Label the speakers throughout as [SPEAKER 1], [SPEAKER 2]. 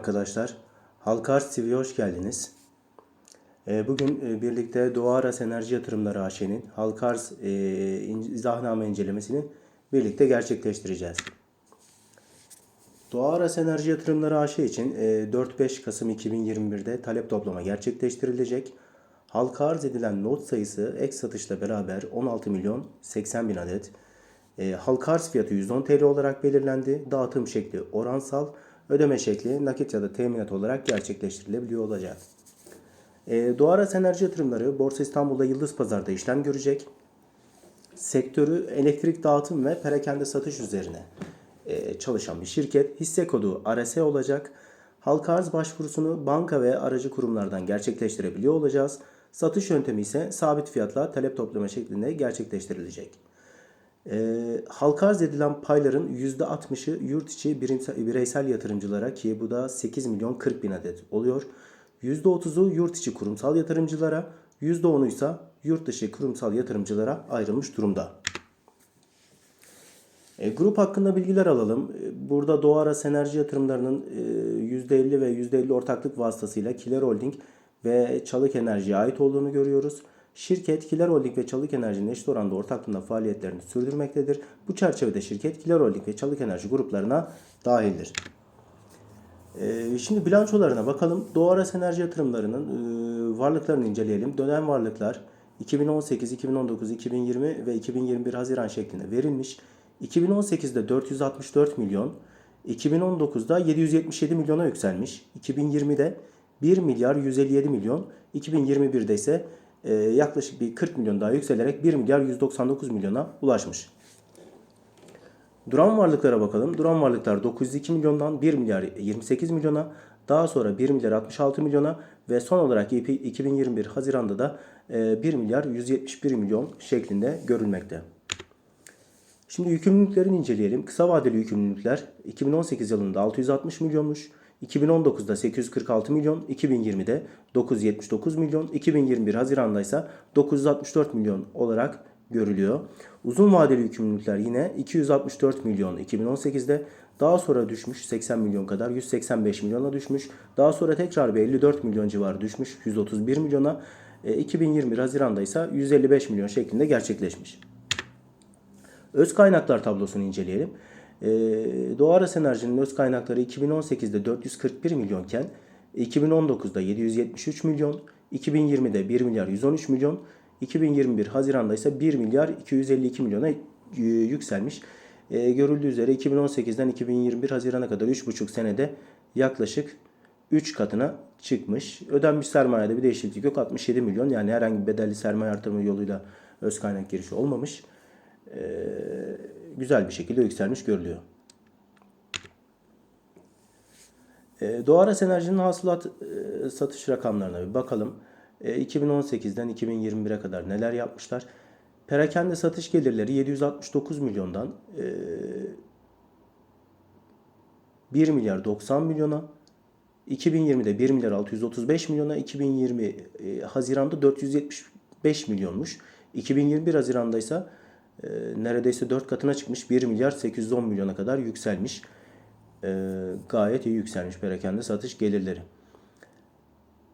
[SPEAKER 1] arkadaşlar. Halkar TV'ye hoş geldiniz. Ee, Bugün e, birlikte Doğu Aras Enerji Yatırımları AŞ'nin Halkars e, izahname incelemesini birlikte gerçekleştireceğiz. Doğu Aras Enerji Yatırımları AŞ için e, 4-5 Kasım 2021'de talep toplama gerçekleştirilecek. Halka arz edilen not sayısı ek satışla beraber 16 milyon 80 bin adet. E, arz fiyatı 110 TL olarak belirlendi. Dağıtım şekli oransal, ödeme şekli nakit ya da teminat olarak gerçekleştirilebiliyor olacak. E, Doğu Aras Enerji Yatırımları Borsa İstanbul'da Yıldız Pazar'da işlem görecek sektörü elektrik dağıtım ve perakende satış üzerine e, çalışan bir şirket. Hisse kodu ARS olacak. Halka arz başvurusunu banka ve aracı kurumlardan gerçekleştirebiliyor olacağız. Satış yöntemi ise sabit fiyatla talep toplama şeklinde gerçekleştirilecek. E, halka arz edilen payların %60'ı yurt içi bireysel yatırımcılara ki bu da 8 milyon 40 bin adet oluyor. %30'u yurt içi kurumsal yatırımcılara, %10'u ise yurt dışı kurumsal yatırımcılara ayrılmış durumda. E, grup hakkında bilgiler alalım. E, Burada Doğu Aras Enerji Yatırımları'nın e, %50 ve %50 ortaklık vasıtasıyla Kiler Holding ve Çalık Enerji'ye ait olduğunu görüyoruz. Şirket Kiler Holding ve Çalık Enerji'nin eşit oranda ortaklığında faaliyetlerini sürdürmektedir. Bu çerçevede şirket Kiler Holding ve Çalık Enerji gruplarına dahildir. Ee, Şimdi bilançolarına bakalım. Doğu Aras Enerji Yatırımları'nın e, varlıklarını inceleyelim. Dönem varlıklar 2018, 2019, 2020 ve 2021 Haziran şeklinde verilmiş. 2018'de 464 milyon, 2019'da 777 milyona yükselmiş. 2020'de 1 milyar 157 milyon, 2021'de ise e, yaklaşık bir 40 milyon daha yükselerek 1 milyar 199 milyona ulaşmış. Duran varlıklara bakalım. Duran varlıklar 902 milyondan 1 milyar 28 milyona, daha sonra 1 milyar 66 milyona ve son olarak 2021 Haziran'da da e, 1 milyar 171 milyon şeklinde görülmekte. Şimdi yükümlülüklerini inceleyelim. Kısa vadeli yükümlülükler 2018 yılında 660 milyonmuş. 2019'da 846 milyon, 2020'de 979 milyon, 2021 Haziran'da ise 964 milyon olarak görülüyor. Uzun vadeli yükümlülükler yine 264 milyon 2018'de daha sonra düşmüş 80 milyon kadar 185 milyona düşmüş. Daha sonra tekrar bir 54 milyon civarı düşmüş 131 milyona. E, 2021 Haziran'da ise 155 milyon şeklinde gerçekleşmiş. Öz kaynaklar tablosunu inceleyelim. Ee, Doğu Aras Enerji'nin öz kaynakları 2018'de 441 milyonken 2019'da 773 milyon, 2020'de 1 milyar 113 milyon, 2021 Haziran'da ise 1 milyar 252 milyona e, yükselmiş. Ee, görüldüğü üzere 2018'den 2021 Haziran'a kadar 3,5 senede yaklaşık 3 katına çıkmış. Ödenmiş sermayede bir değişiklik yok. 67 milyon yani herhangi bir bedelli sermaye artırma yoluyla öz kaynak girişi olmamış. Ee, güzel bir şekilde yükselmiş görülüyor. Ee, Doğu Aras Enerji'nin hasılat e, satış rakamlarına bir bakalım. E, 2018'den 2021'e kadar neler yapmışlar? Perakende satış gelirleri 769 milyondan e, 1 milyar 90 milyona 2020'de 1 milyar 635 milyona 2020 e, Haziran'da 475 milyonmuş. 2021 Haziran'da ise e, neredeyse 4 katına çıkmış 1 milyar 810 milyona kadar yükselmiş. E, gayet iyi yükselmiş perakende satış gelirleri.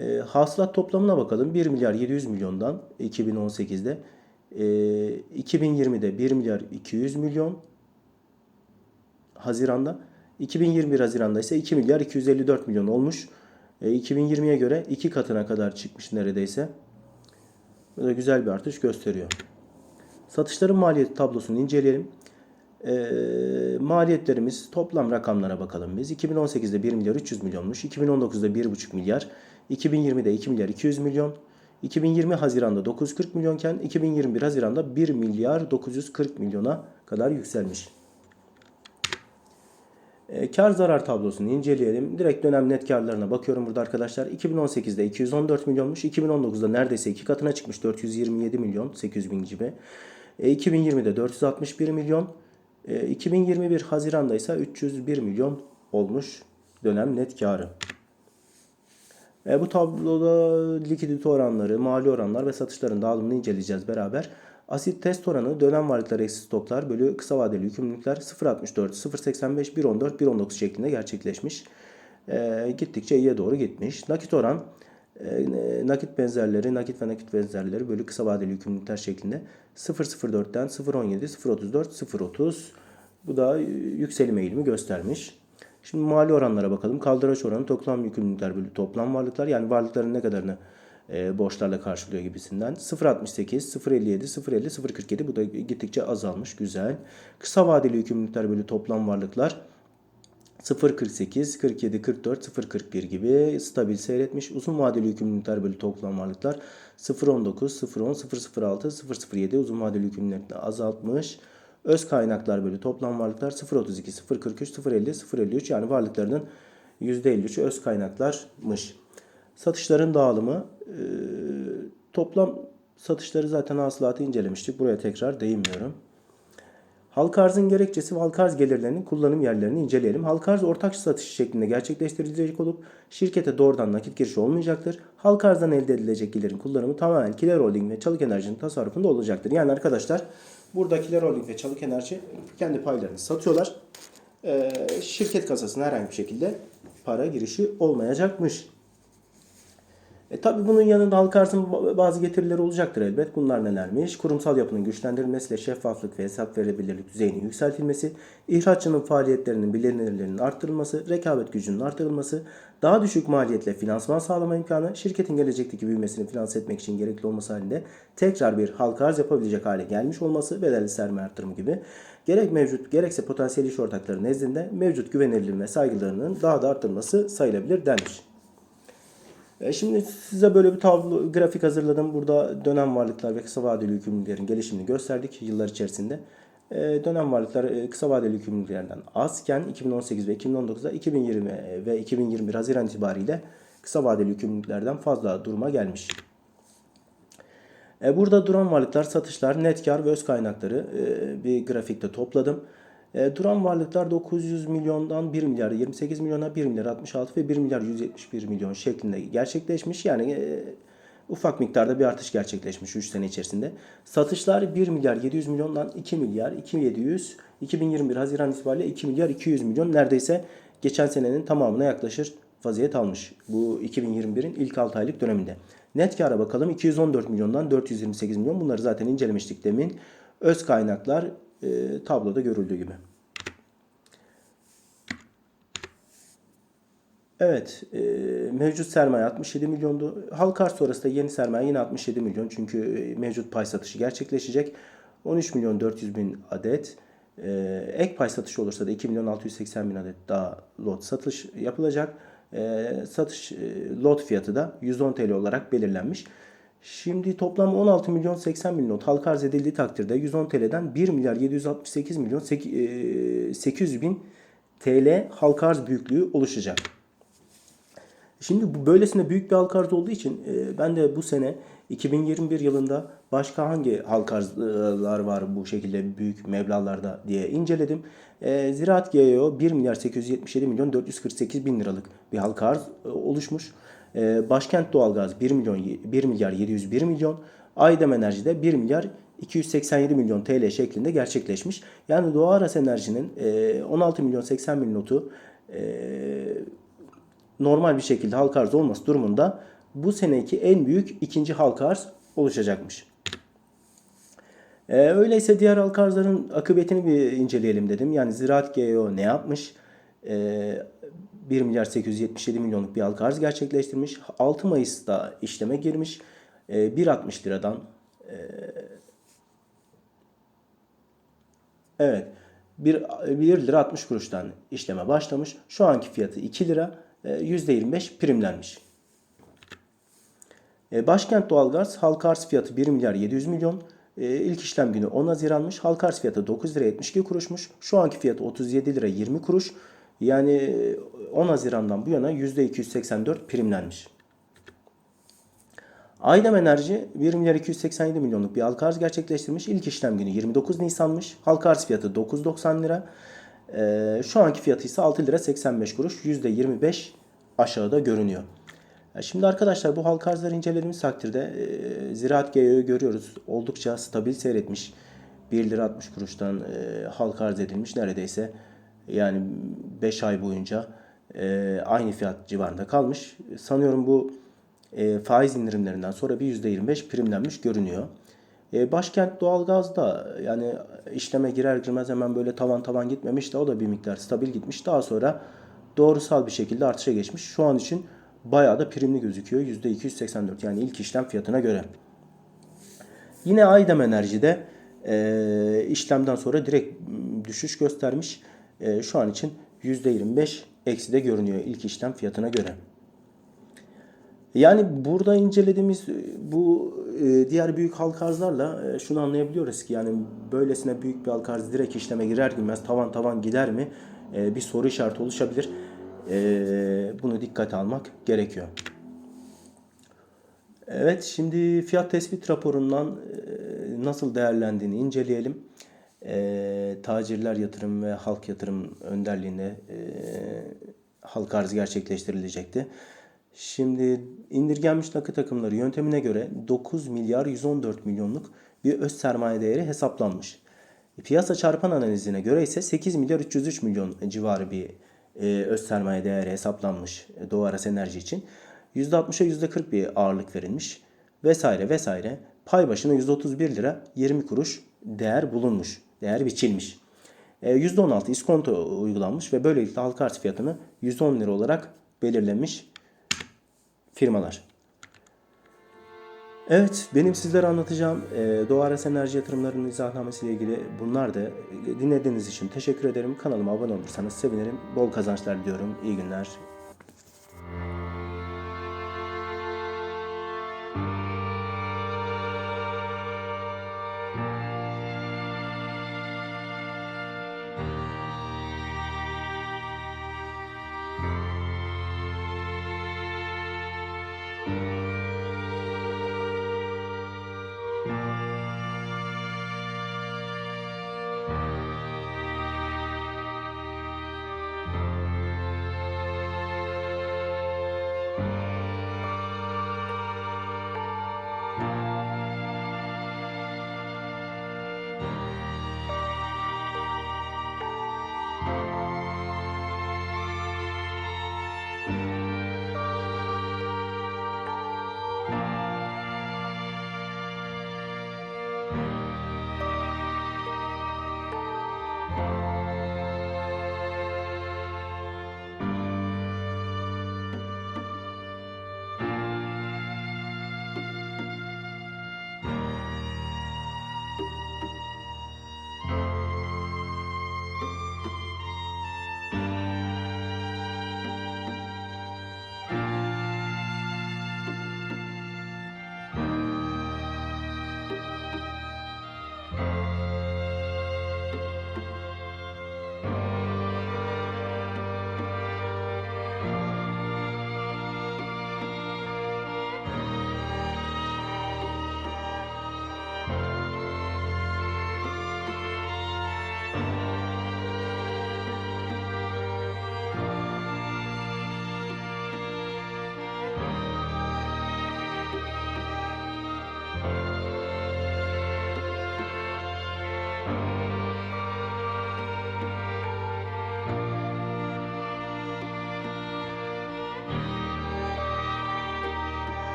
[SPEAKER 1] E, hasılat toplamına bakalım. 1 milyar 700 milyondan 2018'de e, 2020'de 1 milyar 200 milyon Haziran'da 2021 Haziran'da ise 2 milyar 254 milyon olmuş. E, 2020'ye göre 2 katına kadar çıkmış neredeyse. Bu da güzel bir artış gösteriyor. Satışların maliyeti tablosunu inceleyelim. E, maliyetlerimiz toplam rakamlara bakalım biz. 2018'de 1 milyar 300 milyonmuş. 2019'da 1,5 milyar. 2020'de 2 milyar 200 milyon. 2020 Haziran'da 940 milyonken 2021 Haziran'da 1 milyar 940 milyona kadar yükselmiş. E, kar zarar tablosunu inceleyelim. Direkt dönem net karlarına bakıyorum burada arkadaşlar. 2018'de 214 milyonmuş. 2019'da neredeyse iki katına çıkmış. 427 milyon 800 bin gibi. E, 2020'de 461 milyon. E, 2021 Haziran'da ise 301 milyon olmuş dönem net karı. E, bu tabloda likidite oranları, mali oranlar ve satışların dağılımını inceleyeceğiz beraber. Asit test oranı dönem varlıklar eksi stoklar bölü kısa vadeli yükümlülükler 0.64, 0.85, 1.14, 1.19 şeklinde gerçekleşmiş. e, gittikçe iyiye doğru gitmiş. Nakit oran nakit benzerleri, nakit ve nakit benzerleri bölü kısa vadeli yükümlülükler şeklinde 0.04'ten 0.17, 0.34, 0.30 bu da yükselim eğilimi göstermiş. Şimdi mali oranlara bakalım. Kaldıraç oranı toplam yükümlülükler bölü toplam varlıklar yani varlıkların ne kadarını e, borçlarla karşılıyor gibisinden. 0.68, 0.57, 0.50, 0.47 bu da gittikçe azalmış. Güzel. Kısa vadeli yükümlülükler bölü toplam varlıklar 0.48, 47, 44, 0.41 gibi stabil seyretmiş. Uzun vadeli yükümlülükler bölü toplam varlıklar 0.19, 0.10, 0.06, 0.07 uzun vadeli yükümlülüklerini azaltmış. Öz kaynaklar bölü toplam varlıklar 0.32, 0.43, 0.50, 0.53 yani varlıklarının %53'ü öz kaynaklarmış. Satışların dağılımı toplam satışları zaten hasılatı incelemiştik. Buraya tekrar değinmiyorum. Halka arzın gerekçesi ve halka arz gelirlerinin kullanım yerlerini inceleyelim. Halka arz ortak satış şeklinde gerçekleştirilecek olup şirkete doğrudan nakit girişi olmayacaktır. Halka arzdan elde edilecek gelirin kullanımı tamamen Kiler Holding ve Çalık Enerji'nin tasarrufunda olacaktır. Yani arkadaşlar burada Kiler Holding ve Çalık Enerji kendi paylarını satıyorlar. Ee, şirket kasasına herhangi bir şekilde para girişi olmayacakmış. E tabi bunun yanında halka arzın bazı getirileri olacaktır elbet. Bunlar nelermiş? Kurumsal yapının güçlendirilmesiyle şeffaflık ve hesap verilebilirlik düzeyinin yükseltilmesi, ihraççının faaliyetlerinin bilinirliğinin arttırılması, rekabet gücünün artırılması, daha düşük maliyetle finansman sağlama imkanı, şirketin gelecekteki büyümesini finanse etmek için gerekli olması halinde tekrar bir halka arz yapabilecek hale gelmiş olması, bedelli sermaye artırımı gibi gerek mevcut gerekse potansiyel iş ortakları nezdinde mevcut güvenilirliğin ve saygılarının daha da arttırılması sayılabilir denmiş. E, Şimdi size böyle bir tablo, grafik hazırladım. Burada dönem varlıklar ve kısa vadeli yükümlülüklerin gelişimini gösterdik yıllar içerisinde. E, Dönem varlıklar e, kısa vadeli yükümlülüklerden azken 2018 ve 2019'da 2020 ve 2021 Haziran itibariyle kısa vadeli yükümlülüklerden fazla duruma gelmiş. Burada duran varlıklar, satışlar, net kar ve öz kaynakları bir grafikte topladım. E, Duran varlıklar 900 milyondan 1 milyar 28 milyona 1 milyar 66 ve 1 milyar 171 milyon şeklinde gerçekleşmiş. Yani e, ufak miktarda bir artış gerçekleşmiş 3 sene içerisinde. Satışlar 1 milyar 700 milyondan 2 milyar 2700 2021 Haziran itibariyle 2 milyar 200 milyon neredeyse geçen senenin tamamına yaklaşır vaziyet almış. Bu 2021'in ilk 6 aylık döneminde. Net kâra bakalım 214 milyondan 428 milyon bunları zaten incelemiştik demin. Öz kaynaklar e, tabloda görüldüğü gibi. Evet, e, mevcut sermaye 67 milyondu. Halka arz sonrası da yeni sermaye yine 67 milyon. Çünkü e, mevcut pay satışı gerçekleşecek. 13 milyon 400 bin adet. E, ek pay satışı olursa da 2 milyon 680 bin adet daha lot satış yapılacak. E, satış e, lot fiyatı da 110 TL olarak belirlenmiş. Şimdi toplam 16 milyon 80 bin not halka arz edildiği takdirde 110 TL'den 1 milyar 768 milyon 800 bin TL halka arz büyüklüğü oluşacak. Şimdi bu böylesine büyük bir halka arz olduğu için e, ben de bu sene 2021 yılında başka hangi halka arzlar var bu şekilde büyük meblağlarda diye inceledim. E, Ziraat GEO 1 milyar 877 milyon 448 bin liralık bir halka arz e, oluşmuş. E, Başkent Doğalgaz 1 milyon 1 milyar 701 milyon. Aydem Enerji'de 1 milyar 287 milyon TL şeklinde gerçekleşmiş. Yani Doğu Aras Enerji'nin e, 16 milyon 80 bin notu e, normal bir şekilde halka arz olması durumunda bu seneki en büyük ikinci halka arz oluşacakmış. Ee, öyleyse diğer halka arzların akıbetini bir inceleyelim dedim. Yani Ziraat GEO ne yapmış? Ee, 1 milyar 877 milyonluk bir halka arz gerçekleştirmiş. 6 Mayıs'ta işleme girmiş. Ee, 1.60 liradan e, Evet 1, 1 lira 60 kuruştan işleme başlamış. Şu anki fiyatı 2 lira. %25 primlenmiş. E, Başkent Doğalgaz halka arz fiyatı 1 milyar 700 milyon. E, İlk işlem günü 10 Haziran'mış. Halka arz fiyatı 9 lira 72 kuruşmuş. Şu anki fiyatı 37 lira 20 kuruş. Yani 10 Haziran'dan bu yana %284 primlenmiş. Aydem Enerji 1 milyar 287 milyonluk bir halka arz gerçekleştirmiş. İlk işlem günü 29 Nisan'mış. Halka arz fiyatı 9.90 lira. Ee, şu anki fiyatı ise 6 lira 85 kuruş. %25 aşağıda görünüyor. Şimdi arkadaşlar bu halka arzları incelediğimiz takdirde e, Ziraat GEO'yu görüyoruz. Oldukça stabil seyretmiş. 1 lira 60 kuruştan e, halka arz edilmiş neredeyse. Yani 5 ay boyunca e, aynı fiyat civarında kalmış. Sanıyorum bu e, faiz indirimlerinden sonra bir %25 primlenmiş görünüyor. E, Başkent doğalgaz da yani işleme girer girmez hemen böyle tavan tavan gitmemiş de o da bir miktar stabil gitmiş. Daha sonra doğrusal bir şekilde artışa geçmiş. Şu an için bayağı da primli gözüküyor. %284 yani ilk işlem fiyatına göre. Yine Aydem Enerji'de e, işlemden sonra direkt düşüş göstermiş. E, şu an için %25 eksi de görünüyor ilk işlem fiyatına göre. Yani burada incelediğimiz e, bu e, diğer büyük halka arzlarla e, şunu anlayabiliyoruz ki yani böylesine büyük bir halka arz direkt işleme girer girmez tavan tavan gider mi bir soru işareti oluşabilir. Bunu dikkate almak gerekiyor. Evet, şimdi fiyat tespit raporundan nasıl değerlendiğini inceleyelim. E, tacirler yatırım ve halk yatırım önderliğinde e, halka arz gerçekleştirilecekti. Şimdi indirgenmiş nakit akımları yöntemine göre 9 milyar 114 milyonluk bir öz sermaye değeri hesaplanmış. Piyasa çarpan analizine göre ise 8 milyar 303 milyon civarı bir e, öz sermaye değeri hesaplanmış e, Doğu Aras Enerji için. %60'a %40 bir ağırlık verilmiş vesaire vesaire. Pay başına 131 lira 20 kuruş değer bulunmuş. Değer biçilmiş. E, %16 iskonto uygulanmış ve böylelikle halka arz fiyatını 110 lira olarak belirlemiş firmalar. Evet, benim sizlere anlatacağım e, Doğu Aras Enerji yatırımlarının izahnamesi ile ilgili bunlar da e, dinlediğiniz için teşekkür ederim. Kanalıma abone olursanız sevinirim. Bol kazançlar diliyorum. İyi günler,